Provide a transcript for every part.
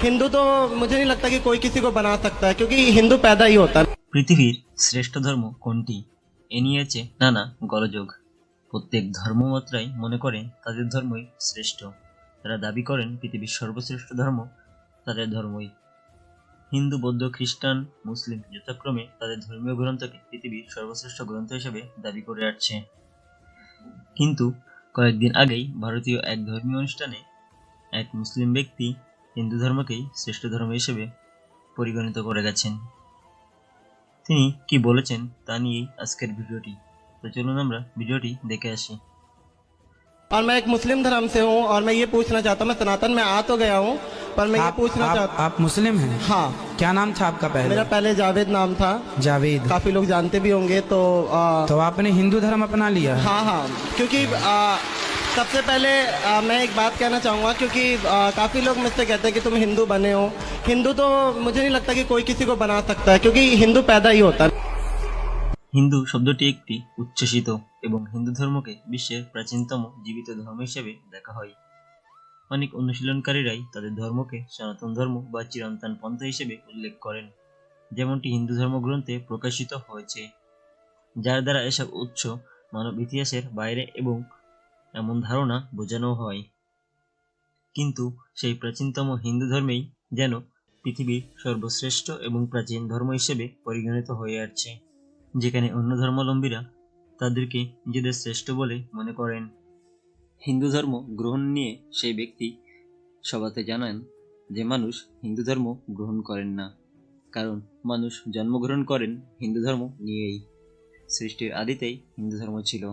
हिंदू तो मुझे नहीं लगता कि कोई किसी को बना सकता है क्योंकि हिंदू पैदा ही होता है পৃথিবীর শ্রেষ্ঠ ধর্ম কোনটি এ নিয়ে আছে নানা গলযোগ প্রত্যেক ধর্মমাত্রাই মনে করে তাদের ধর্মই শ্রেষ্ঠ তারা দাবি করেন পৃথিবীর সর্বশ্রেষ্ঠ ধর্ম তাদের ধর্মই হিন্দু বৌদ্ধ খ্রিস্টান মুসলিম যথাক্রমে তাদের ধর্মীয় গ্রন্থকে পৃথিবীর সর্বশ্রেষ্ঠ গ্রন্থ হিসেবে দাবি করে আসছে কিন্তু কয়েকদিন আগেই ভারতীয় এক ধর্মীয় অনুষ্ঠানে এক মুসলিম ব্যক্তি হিন্দু ধর্মকেই শ্রেষ্ঠ ধর্ম হিসেবে পরিগণিত করে গেছেন তিনি কি বলেছেন তা নিয়েই আজকের ভিডিওটি তো চলুন আমরা ভিডিওটি দেখে আসি और मैं एक मुस्लिम धर्म से हूँ और मैं ये पूछना चाहता हूँ मैं सनातन में आ तो गया हूँ पर मैं ये आप, पूछना आप, चाहता आप मुस्लिम हैं हाँ क्या नाम था आपका पहले मेरा पहले जावेद नाम था जावेद काफी लोग जानते भी होंगे तो आ, तो आपने हिंदू धर्म अपना लिया है हाँ हाँ क्योंकि आ, सबसे पहले आ, मैं एक बात कहना चाहूँगा क्योंकि आ, काफ़ी लोग मुझसे कहते हैं कि तुम हिंदू बने हो हिंदू तो मुझे नहीं लगता कि कोई किसी को बना सकता है क्योंकि हिंदू पैदा ही होता है হিন্দু শব্দটি একটি উচ্ছ্বসিত এবং হিন্দু ধর্মকে বিশ্বের প্রাচীনতম জীবিত ধর্ম হিসেবে দেখা হয় অনেক অনুশীলনকারীরাই তাদের ধর্মকে সনাতন ধর্ম বা চিরন্তন পন্থা হিসেবে উল্লেখ করেন যেমনটি হিন্দু ধর্মগ্রন্থে প্রকাশিত হয়েছে যার দ্বারা এসব উৎস মানব ইতিহাসের বাইরে এবং এমন ধারণা বোঝানো হয়। কিন্তু সেই প্রাচীনতম হিন্দু ধর্মেই যেন পৃথিবীর সর্বশ্রেষ্ঠ এবং প্রাচীন ধর্ম হিসেবে পরিগণিত হয়ে আসছে, যেখানে অন্য ধর্মাবলম্বীরা তাদেরকে নিজেদের শ্রেষ্ঠ বলে মনে করেন। হিন্দু ধর্ম গ্রহণ নিয়ে সেই ব্যক্তি সভাতে জানান যে মানুষ হিন্দু ধর্ম গ্রহণ করেন না, কারণ মানুষ জন্মগ্রহণ করেন হিন্দু ধর্ম নিয়েই। সৃষ্টির আদিতেই হিন্দু ধর্ম ছিল।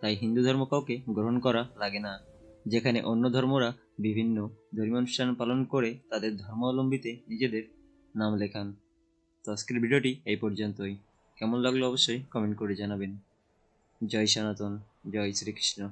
তাই হিন্দু ধর্ম কাউকে গ্রহণ করা লাগে না। যেখানে অন্য ধর্মরা বিভিন্ন ধর্মীয় অনুষ্ঠান পালন করে তাদের ধর্মাবলম্বীতে নিজেদের নাম লেখান। তো আজকের ভিডিওটি এই পর্যন্তই। কেমন লাগল অবশ্যই কমেন্ট করে জানাবেন। জয় সনাতন, জয় শ্রীকৃষ্ণ।